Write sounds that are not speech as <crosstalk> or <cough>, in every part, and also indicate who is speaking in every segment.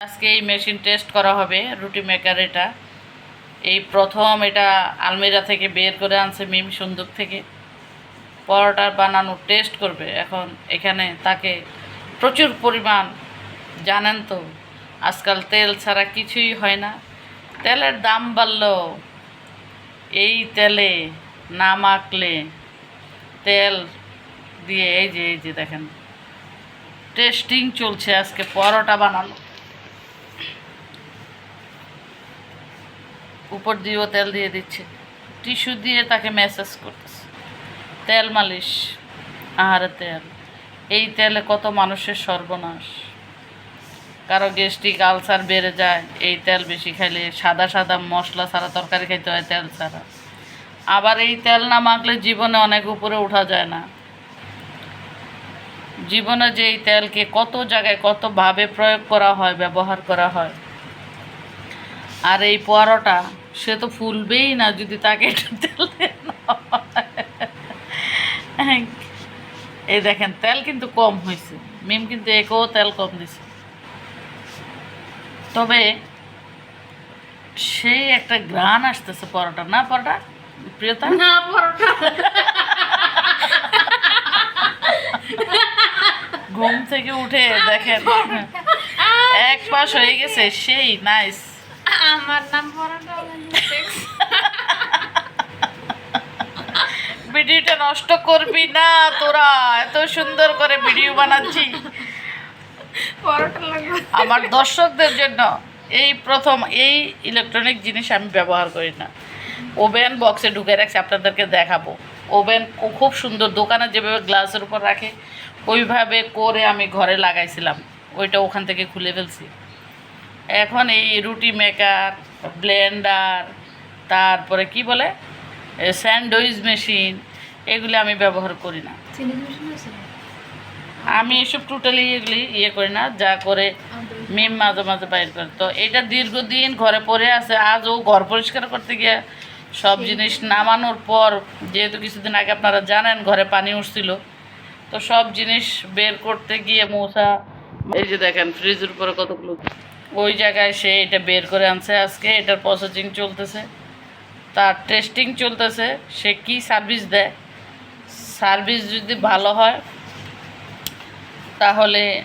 Speaker 1: আজকে এই machine test করা হবে, রুটি মেকার এটা। এই প্রথম এটা আলমিরা থেকে বের করে আনছে মিম সুন্দর থেকে। পরোটার বানানো টেস্ট করবে। এখন এখানে তাকে প্রচুর পরিমাণ, জানেন তো, আজকাল তেল ছাড়া কিছুই হয় না। তেলের দাম বাড়লো। এই তেলে না মাখলে তেল দিয়ে এই যে এই যে দেখেন। টেস্টিং চলছে আজকে, পরোটা বানানো উপর দিয়েও তেল দিয়ে দিচ্ছে। টিস্যু দিয়ে তাকে ম্যাসাজ করতেছে। তেল মালিশ, আহারে তেল। এই তেলে কত মানুষের সর্বনাশ। কারও গ্যাস্ট্রিক আলসার বেড়ে যায়, এই তেল বেশি খাইলে সাদা সাদা মশলা ছাড়া তরকারি খাইতে হয় তেল ছাড়া। আবার এই তেল না মাখলে জীবনে অনেক উপরে ওঠা যায় না। জীবনে যে এই তেলকে কত জায়গায় কতভাবে প্রয়োগ করা হয়, ব্যবহার করা হয় আর এই পরোটা সে তো ফুলবেই না যদি তাকে তেল। এই দেখেন তেল কিন্তু কম হয়েছে। মিম কিন্তু একেও তেল কম দিছে। তবে সেই একটা গ্রান আসতেছে পরোটা। না পরোটা প্রিয়তা?
Speaker 2: না পরোটা।
Speaker 1: ঘুম থেকে উঠে দেখেন এক পাশ হয়ে গেছে সেই নাইস
Speaker 2: আমার নাম
Speaker 1: ভিডিওটা নষ্ট করবি না তোরা এত সুন্দর করে ভিডিও বানাচ্ছি। আমার দর্শকদের জন্য এই প্রথম এই ইলেকট্রনিক জিনিস আমি ব্যবহার করি না। ওভেন বক্সে ঢুকে রাখছি আপনাদেরকে দেখাবো। ওভেন খুব সুন্দর দোকানে যেভাবে গ্লাসের উপর রাখে ওইভাবে করে আমি ঘরে লাগাইছিলাম। ওইটা ওখান থেকে খুলে ফেলছি। এখন এই রুটি মেকার ব্লেন্ডার তারপরে কি বলে? স্যান্ডউইচ মেশিন এগুলি আমি ব্যবহার করি না। আমি এসব টোটালি এগুলি ইয়ে করি না যা করে মিম মাঝে মাঝে বাইর করে। তো এটা দীর্ঘদিন ঘরে পড়ে আছে আজ ও ঘর পরিষ্কার করতে গিয়ে সব জিনিস নামানোর পর যেহেতু কিছুদিন আগে আপনারা জানেন ঘরে পানি উঠছিল তো সব জিনিস বের করতে গিয়ে মশা এই যে দেখেন ফ্রিজের উপরে কতগুলো ওই জায়গায় সে এটা বের করে আনছে আজকে, এটার প্রসেসিং চলতেছে। তার টেস্টিং চলতেছে, সে কি সার্ভিস দেয়? সার্ভিস যদি ভালো হয়, তাহলে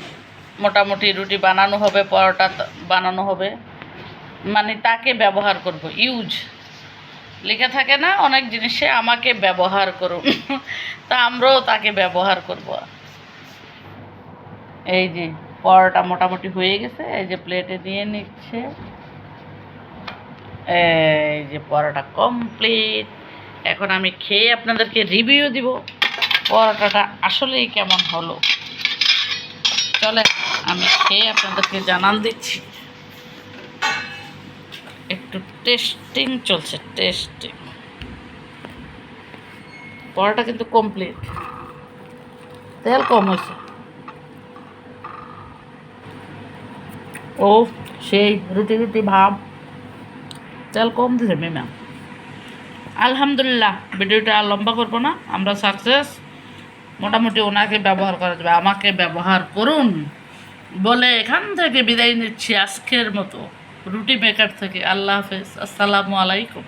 Speaker 1: মোটামুটি রুটি বানানো হবে, পরোটা বানানো হবে। মানে তাকে ব্যবহার করব ইউজ লেখা থাকে না, অনেক জিনিসে আমাকে ব্যবহার করুন। <laughs> তা আমরাও তাকে ব্যবহার করব। এই যে পরোটা মোটামুটি হয়ে গেছে, এই যে প্লেটে দিয়ে নিচ্ছে। এই যে পরোটা কমপ্লিট এখন আমি খেয়ে আপনাদেরকে রিভিউ দিব পরোটাটা আসলেই কেমন হলো। চলে আমি খেয়ে আপনাদেরকে জানান দিচ্ছি। একটু টেস্টিং চলছে টেস্টিং পরোটা কিন্তু কমপ্লিট তেল কম হয়েছে। ও সেই রুটি রুটি ভাব। তেল কম দিছে ম্যাম আলহামদুলিল্লাহ, ভিডিওটা লম্বা করব না। আমরা সাকসেস মোটামুটি ওনাকে ব্যবহার করা যাবে, আমাকে ব্যবহার করুন বলে এখান থেকে বিদায় নিচ্ছি আজকের মতো। রুটি মেকার থেকে। আল্লাহ হাফেজ। আসসালামু আলাইকুম।